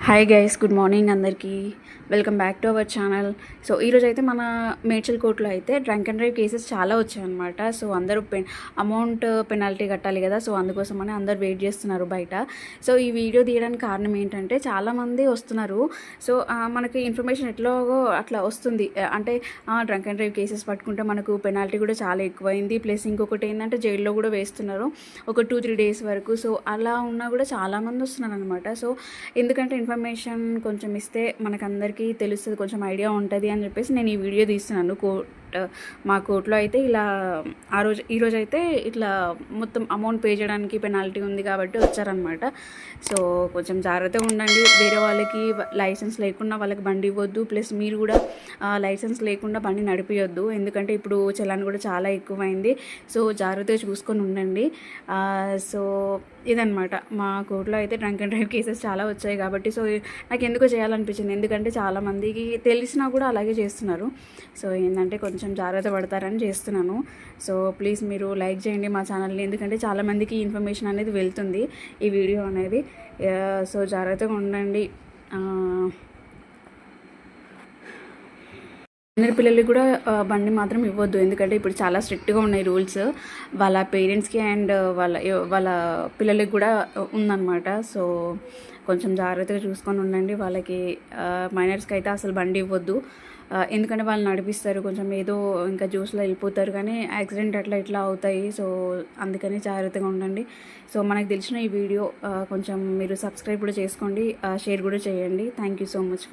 Hi guys good morning అందరికీ. Welcome back to our channel so ఈరోజు అయితే మన మేడ్చల్ కోర్టులో అయితే డ్రంక్ అండ్ డ్రైవ్ కేసెస్ చాలా వచ్చాయన్నమాట. సో అందరూ పెన్ అమౌంట్ పెనాల్టీ కట్టాలి కదా. సో అందుకోసమని అందరు వెయిట్ చేస్తున్నారు బయట. సో ఈ వీడియో తీయడానికి కారణం ఏంటంటే చాలామంది వస్తున్నారు. సో మనకి ఇన్ఫర్మేషన్ ఎట్లాగో అట్లా వస్తుంది. ఆ, అంటే డ్రంక్ అండ్ డ్రైవ్ కేసెస్ పట్టుకుంటే మనకు పెనాల్టీ కూడా చాలా ఎక్కువైంది. ప్లస్ ఇంకొకటి ఏంటంటే జైల్లో కూడా వేస్తున్నారు. ఒక టూ త్రీ డేస్ వరకు. సో అలా ఉన్నా కూడా చాలామంది వస్తున్నారు అనమాట సో ఎందుకంటే ఇన్ఫర్మేషన్ కొంచెం ఇస్తే మనకందరికీ తెలుస్తుంది కొంచెం ఐడియా ఉంటుంది అని చెప్పేసి నేను ఈ వీడియో తీస్తున్నాను. కో బట్ మా కోర్టులో అయితే ఇలా ఆ రోజు ఈ రోజు అయితే ఇట్లా మొత్తం అమౌంట్ పే చేయడానికి పెనాల్టీ ఉంది కాబట్టి వచ్చారనమాట సో కొంచెం జాగ్రత్తగా ఉండండి. వేరే వాళ్ళకి లైసెన్స్ లేకుండా వాళ్ళకి బండి ఇవ్వద్దు. ప్లస్ మీరు కూడా లైసెన్స్ లేకుండా బండి నడిపియొద్దు. ఎందుకంటే ఇప్పుడు చలాన్ కూడా చాలా ఎక్కువైంది. సో జాగ్రత్తగా చూసుకొని ఉండండి. సో ఇదనమాట మా కోర్టులో అయితే డ్రంక్ అండ్ డ్రైవ్ కేసెస్ చాలా వచ్చాయి కాబట్టి సో నాకు ఎందుకో చేయాలనిపించింది. ఎందుకంటే చాలామందికి తెలిసినా కూడా అలాగే చేస్తున్నారు. సో ఏంటంటే కొంచెం కొంచెం జాగ్రత్త పడతారని చేస్తున్నాను. సో ప్లీజ్ మీరు లైక్ చేయండి మా ఛానల్ని. ఎందుకంటే చాలామందికి ఈ ఇన్ఫర్మేషన్ అనేది వెళ్తుంది ఈ వీడియో అనేది. సో జాగ్రత్తగా ఉండండి ఆ, చిన్న పిల్లలకి కూడా బండి మాత్రం ఇవ్వద్దు. ఎందుకంటే ఇప్పుడు చాలా స్ట్రిక్ట్గా ఉన్నాయి రూల్స్. వాళ్ళ పేరెంట్స్కి అండ్ వాళ్ళ వాళ్ళ పిల్లలకి కూడా ఉందన్నమాట. సో కొంచెం జాగ్రత్తగా చూసుకొని ఉండండి. వాళ్ళకి మైనర్స్కి అయితే అసలు బండి ఇవ్వద్దు. ఎందుకంటే వాళ్ళు నడిపిస్తారు. కొంచెం ఏదో ఇంకా జ్యూస్లో వెళ్ళిపోతారు కానీ యాక్సిడెంట్ అట్లా ఇట్లా అవుతాయి. సో అందుకని జాగ్రత్తగా ఉండండి. సో మనకు తెలిసిన ఈ వీడియో కొంచెం మీరు సబ్స్క్రైబ్ కూడా చేసుకోండి. షేర్ కూడా చేయండి. Thank you so much